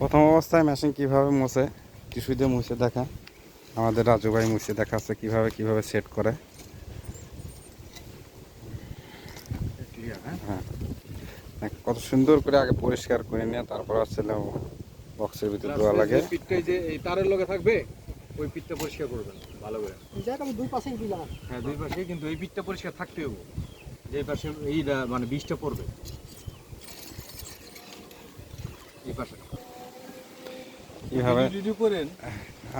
প্রথম অবস্থায় মেশিন কীভাবে মুছে টিস্যু দিয়ে মুছে দেখা। আমাদের রাজু ভাই মুছে দেখাচ্ছে কীভাবে কীভাবে সেট করে। ক্লিয়ার হ্যাঁ। হ্যাঁ কত সুন্দর করে আগে পরিষ্কার করে নিয়ে তারপর আসলে বক্সের ভিতরে দেওয়া লাগে। যে পিঠটাই যে এই তারের লগে থাকবে ওই পিঠটা পরিষ্কার করবেন ভালো করে। দেখ আমি দুই পাশেই দিলাম। হ্যাঁ দুই পাশে কিন্তু এই পিঠটা পরিষ্কার থাকতে হবে। যে পাশে এই মানে বীজটা পড়বে। এই পাশে। কীভাবে?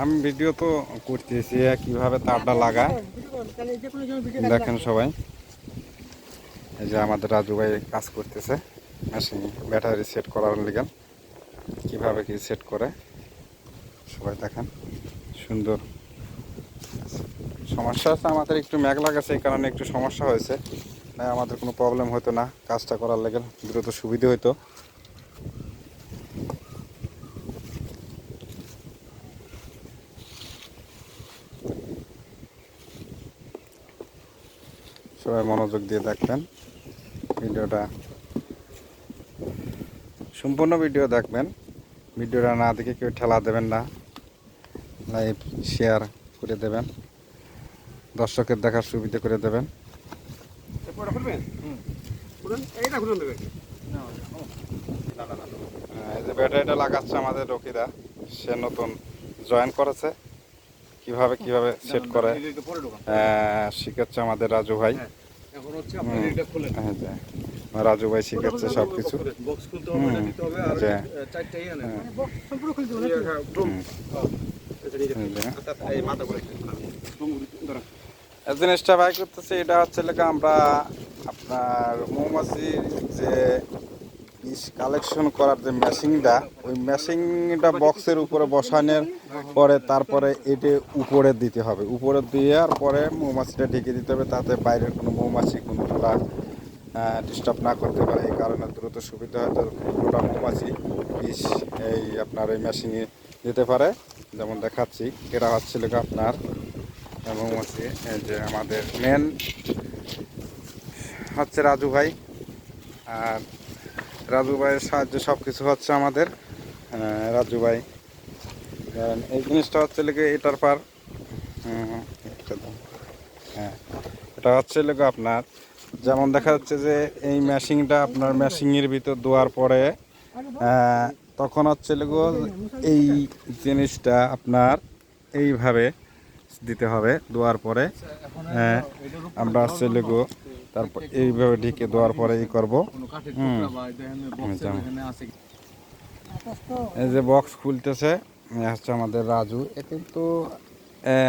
আমি ভিডিও তো করতেছি কীভাবে তারটা লাগায়। দেখেন সবাই। এই যে আমাদের রাজু ভাই কাজ করতেছে মেশিন ব্যাটারি সেট করার লিগান কীভাবে কি সেট করে সবাই দেখেন। সুন্দর। সমস্যা আছে আমাদের একটু ম্যাগ লাগাছে এই কারণে একটু সমস্যা হয়েছে। না আমাদের কোনো প্রবলেম হতো না কাজটা করার লেগে দ্রুত সুবিধে হতো সবাই মনোযোগ দিয়ে দেখবেন ভিডিওটা সম্পূর্ণ ভিডিও দেখবেন ভিডিওটা না দেখে কেউ ঠেলা দেবেন না লাইভ শেয়ার করে দেবেন দর্শকের দেখার সুবিধা করে দেবেন এই যে ব্যাটারিটা লাগাচ্ছে আমাদের রকিদা সে নতুন জয়েন করেছে কীভাবে কীভাবে সেট করে শিখাচ্ছে আমাদের রাজু ভাই হ্যাঁ। এখন হচ্ছে আপনার এটা খুলেন এই রাজু ভাই শিখাচ্ছে সব কিছু বক্স খুলতে হবে এটা হুম। দিতে হবে আর আচ্ছা। চারটাই আনে হ্যাঁ। সম্পূর্ণ খুলে দেবো এই নাকি? একটা ড্রুম এটা নিয়ে এই যে। এই মাথা করে ড্রুম ধরা এই জিনিসটা ভাই করতেছি এটা হচ্ছে আমরা আপনার মৌমাছির যে বিষ কালেকশন করার যে মেশিনটা ওই মেশিনটা বক্সের উপরে বসানোর পরে তারপরে এটে উপরে দিতে হবে। উপরে দেওয়ার পরে মৌমাছিটা ঢেকে দিতে হবে, তাতে বাইরের কোনো মৌমাছি কোনোটা ডিস্টার্ব না করতে পারে। এই কারণে দ্রুত সুবিধা হয় তো পুরোটা মৌমাছি বিষ এই আপনার এই মেশিনে দিতে পারে। যেমন দেখাচ্ছি এরা হচ্ছে লেগে আপনার মৌমাছি যে আমাদের মেন হচ্ছে রাজু ভাই। আর রাজু ভাইয়ের সাহায্যে সব কিছু হচ্ছে আমাদের রাজু ভাই এই জিনিসটা হচ্ছে লেগে এটার পার। হ্যাঁ এটা হচ্ছে লেগে আপনার, যেমন দেখা যাচ্ছে যে এই মেশিনটা আপনার মেশিনের ভিতর দেওয়ার পরে তখন হচ্ছে লেগো এই জিনিসটা আপনার এইভাবে দিতে হবে দেওয়ার পরে আমরা হচ্ছে লেগো তারপর এইভাবে ঢেকে দেওয়ার পরে এই করব। এই যে বক্স খুলতেছে হচ্ছে আমাদের রাজু। এ কিন্তু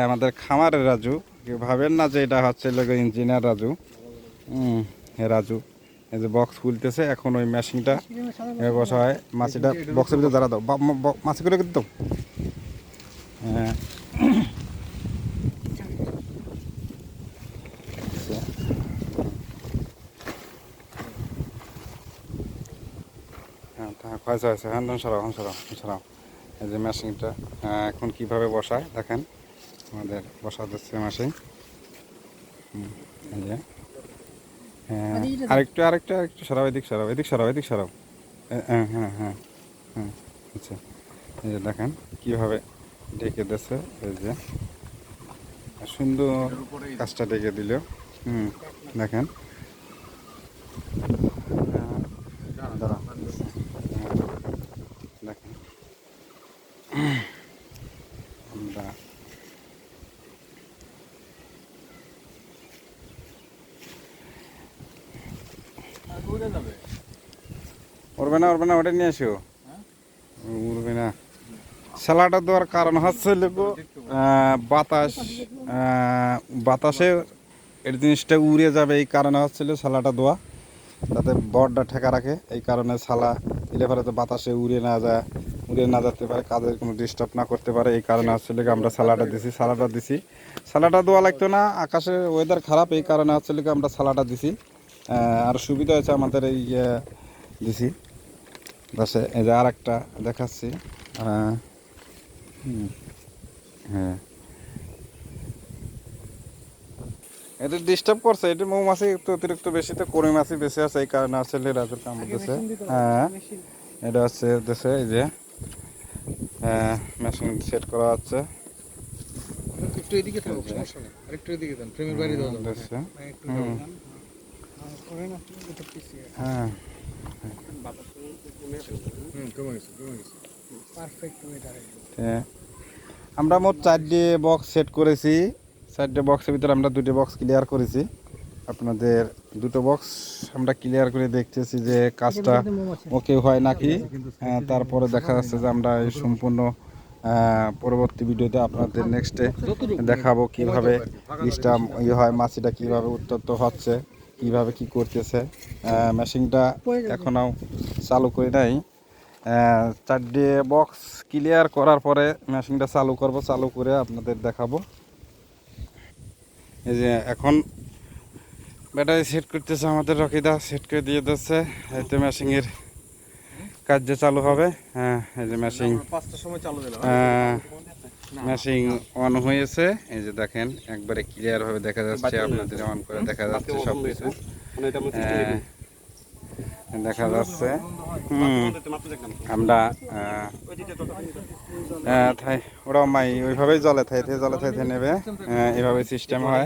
আমাদের খামারের রাজু। ভাবেন না যে এটা হচ্ছে লোক ইঞ্জিনিয়ার রাজু। হুম রাজু। এই যে বক্স খুলতেছে, এখন ওই মেশিনটা বসা হয় মাছিটা বক্সের ভিতরে দাঁড়া দাও বা- ম- মাছি করে কিন্তু হ্যাঁ হ্যাঁ তা হয়েছে হয়েছে। হ্যাঁ ধরুন সরাও হ্যাঁ সরাও হ্যাঁ, সরাও। এই যে মেশিনটা হ্যাঁ, এখন কীভাবে বসায় দেখেন। আমাদের বসা দিচ্ছে মেশিন। হুম, এই যে। হ্যাঁ আরেকটু আরেকটু আরেকটু সরাও এদিক সরাও এদিক সরাও এদিক সরাও। হ্যাঁ হ্যাঁ হ্যাঁ হ্যাঁ আচ্ছা। এই যে দেখেন কীভাবে ডেকে দিচ্ছে এই যে। সুন্দর কাজটা ডেকে দিল। হুম দেখেন হ্যাঁ, দাঁড়াও হ্যাঁ, দেখেন আমরা আর উড়ে যাবে উড়বে না উড়বে না ওটা নিয়ে আসো উড়বে না। স্যালাডটা দেওয়ার কারণ হচ্ছে লোক বাতাস বাতাসে এর জিনিসটা উড়ে যাবে এই কারণে হচ্ছিল সালাটা দেওয়া তাতে বরটা ঠেকা রাখে এই কারণে সালা দিলে পরে তো বাতাসে উড়ে না যায় উড়ে না যেতে পারে কাজের কোনো ডিস্টার্ব না করতে পারে এই কারণে হচ্ছে কি আমরা সালাটা দিছি সালাটা দিছি। সালাটা দেওয়া লাগতো না আকাশের ওয়েদার খারাপ এই কারণে হচ্ছে কি আমরা সালাটা দিছি। আর সুবিধা হয়েছে আমাদের এই দিছি। বাসে এই যে আর একটা দেখাচ্ছি হ্যাঁ। এটা ডিস্টার্ব করছে এটা মৌমাছি একটু অতিরিক্ত বেশি তো কড়ি মাছি বেশি আছে এই কারণে আসলে রাজুর কাম দিতেছে। হ্যাঁ। এটা হচ্ছে দেশে এই যে হ্যাঁ মেশিন সেট করা হচ্ছে। একটু এদিকে থাকো সমস্যা নেই। আরেকটু এদিকে দেন ফ্রেমের বাইরে দাও দাও দেখছে? একটু হ্যাঁ। আমরা মোট চারটে বক্স সেট করেছি। চারটে বক্সের ভিতরে আমরা দুটো বক্স ক্লিয়ার করেছি। আপনাদের দুটো বক্স আমরা ক্লিয়ার করে দেখতেছি যে কাজটা ওকে হয় নাকি। হ্যাঁ, তারপরে দেখা যাচ্ছে যে আমরা এই সম্পূর্ণ পরবর্তী ভিডিওতে আপনাদের নেক্সটে দেখাবো কীভাবে জিনিসটা ইয়ে হয় মাছিটা কীভাবে উত্তপ্ত হচ্ছে। কীভাবে কি করতেছে মেশিনটা এখনও চালু করি নাই। চারটে বক্স ক্লিয়ার করার পরে মেশিনটা চালু করব চালু করে আপনাদের দেখাবো। এই যে এখন ব্যাটারি সেট করতেছে আমাদের রকিদা সেট করে দিয়ে দিচ্ছে। এই তো মেশিনের কাজ যে চালু হবে। হ্যাঁ এই যে মেশিন পাঁচটার সময় চালু দিলাম মেশিং অন হয়েছে। এই যে দেখেন একবারে ক্লিয়ার ভাবে দেখা যাচ্ছে আপনাদের অন করে দেখা যাচ্ছে সব কিছু। দেখা যাচ্ছে। আমরা ওরাও মাই ওইভাবেই জলে থাইতে জলে থাইতে নেবে। এভাবে সিস্টেম হয়।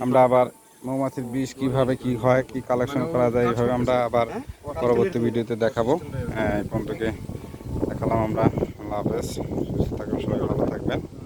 আমরা আবার মৌমাছির বিষ কীভাবে কি হয় কি কালেকশন করা যায় এইভাবে আমরা আবার পরবর্তী ভিডিওতে দেখাবো। আহ, এই পর্যন্তকে দেখালাম আমরা। Laves, z tego szeregu Lavetakben.